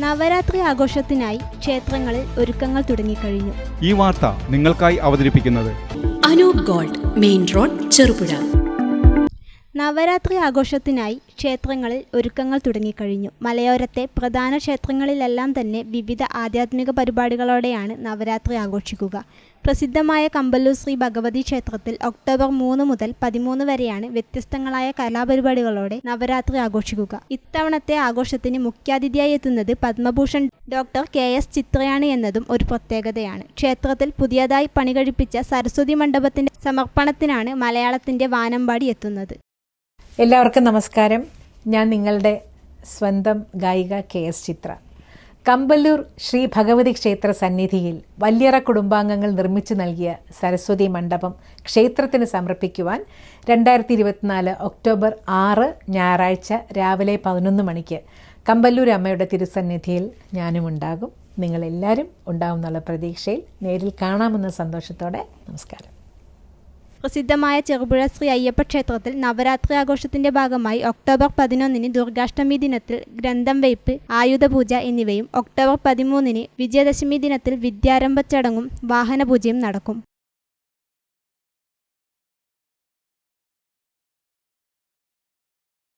നവരാത്രി ആഘോഷത്തിനായി ക്ഷേത്രങ്ങളിൽ ഒരുക്കങ്ങൾ തുടങ്ങിക്കഴിഞ്ഞു. ഈ വാർത്ത നിങ്ങൾക്കായി അവതരിപ്പിക്കുന്നത് Anoop gold main road Cherupuzha. Navaratri ആഘോഷത്തിനായി ക്ഷേത്രങ്ങളിൽ ഒരുക്കങ്ങൾ തുടങ്ങിക്കഴിഞ്ഞു. മലയോരത്തെ പ്രധാന ക്ഷേത്രങ്ങളിലെല്ലാം തന്നെ വിവിധ ആധ്യാത്മിക പരിപാടികളോടെയാണ് നവരാത്രി ആഘോഷിക്കുക. പ്രസിദ്ധമായ കമ്പല്ലൂർ ശ്രീ ഭഗവതി ക്ഷേത്രത്തിൽ ഒക്ടോബർ മൂന്ന് മുതൽ പതിമൂന്ന് വരെയാണ് വ്യത്യസ്തങ്ങളായ കലാപരിപാടികളോടെ നവരാത്രി ആഘോഷിക്കുക. ഇത്തവണത്തെ ആഘോഷത്തിന് മുഖ്യാതിഥിയായി എത്തുന്നത് പത്മഭൂഷൺ ഡോക്ടർ കെ. എസ്. ചിത്രയാണ് എന്നതും ഒരു പ്രത്യേകതയാണ്. ക്ഷേത്രത്തിൽ പുതിയതായി പണികഴിപ്പിച്ച സരസ്വതി മണ്ഡപത്തിന്റെ സമർപ്പണത്തിനാണ് മലയാളത്തിന്റെ വാനമ്പാടി എത്തുന്നത്. എല്ലാവർക്കും നമസ്കാരം. ഞാൻ നിങ്ങളുടെ സ്വന്തം ഗായിക കെ എസ് ചിത്ര. കമ്പല്ലൂർ ശ്രീ ഭഗവതി ക്ഷേത്ര സന്നിധിയിൽ വല്യറ കുടുംബാംഗങ്ങൾ നിർമ്മിച്ചു നൽകിയ സരസ്വതി മണ്ഡപം ക്ഷേത്രത്തിന് സമർപ്പിക്കുവാൻ രണ്ടായിരത്തി ഇരുപത്തിനാല് ഒക്ടോബർ ആറ് ഞായറാഴ്ച രാവിലെ പതിനൊന്ന് മണിക്ക് കമ്പല്ലൂർ അമ്മയുടെ തിരുസന്നിധിയിൽ ഞാനും ഉണ്ടാകും. നിങ്ങളെല്ലാവരും ഉണ്ടാകും എന്നുള്ള പ്രതീക്ഷയിൽ നേരിൽ കാണാമെന്ന സന്തോഷത്തോടെ നമസ്കാരം. പ്രസിദ്ധമായ ചെറുപുഴ ശ്രീ അയ്യപ്പ ക്ഷേത്രത്തിൽ നവരാത്രി ആഘോഷത്തിന്റെ ഭാഗമായി ഒക്ടോബർ പതിനൊന്നിന് ദുർഗാഷ്ടമി ദിനത്തിൽ ഗ്രന്ഥം വയ്പ് ആയുധപൂജ എന്നിവയും ഒക്ടോബർ പതിമൂന്നിന് വിജയദശമി ദിനത്തിൽ വിദ്യാരംഭ ചടങ്ങും വാഹനപൂജയും നടക്കും.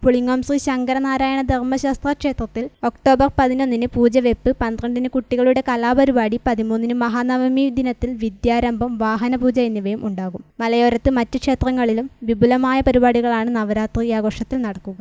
പുളിങ്ങോം ശ്രീ ശങ്കരനാരായണ ധർമ്മശാസ്ത്ര ക്ഷേത്രത്തിൽ ഒക്ടോബർ പതിനൊന്നിന് പൂജവെപ്പ് പന്ത്രണ്ടിന് കുട്ടികളുടെ കലാപരിപാടി പതിമൂന്നിന് മഹാനവമി ദിനത്തിൽ വിദ്യാരംഭം വാഹനപൂജ എന്നിവയും ഉണ്ടാകും. മലയോരത്ത് മറ്റ് ക്ഷേത്രങ്ങളിലും വിപുലമായ പരിപാടികളാണ് നവരാത്രി ആഘോഷത്തിൽ നടക്കുക.